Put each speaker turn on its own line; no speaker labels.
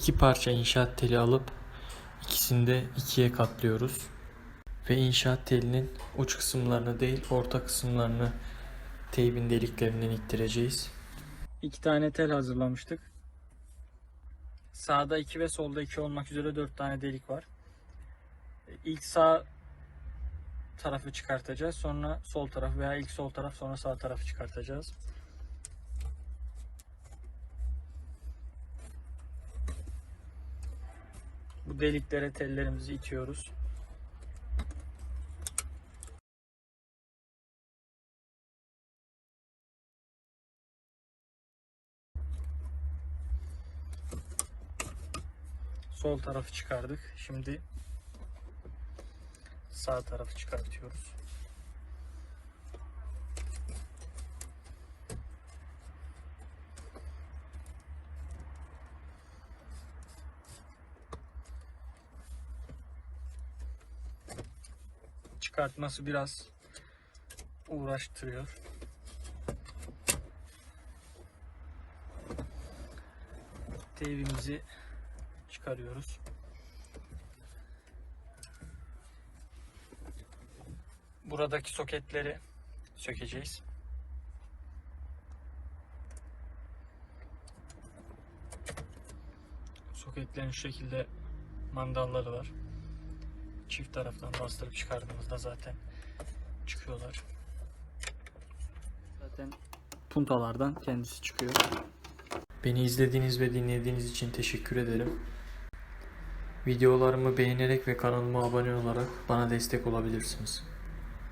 İki parça inşaat teli alıp ikisini de ikiye katlıyoruz. Ve inşaat telinin uç kısımlarını değil orta kısımlarını teybin deliklerinden ittireceğiz.
İki tane tel hazırlamıştık. Sağda 2 ve solda 2 olmak üzere 4 tane delik var. İlk sağ tarafı çıkartacağız. Sonra sol taraf veya ilk sol taraf sonra sağ tarafı çıkartacağız. Bu deliklere tellerimizi itiyoruz. Sol tarafı çıkardık. Şimdi sağ tarafı çıkartıyoruz. Çıkartması biraz uğraştırıyor. Teybimizi çıkarıyoruz. Buradaki soketleri sökeceğiz. Soketlerin şu şekilde mandalları var. Çift taraftan bastırıp çıkardığımızda zaten çıkıyorlar. Zaten puntalardan kendisi çıkıyor.
Beni izlediğiniz ve dinlediğiniz için teşekkür ederim. Videolarımı beğenerek ve kanalıma abone olarak bana destek olabilirsiniz.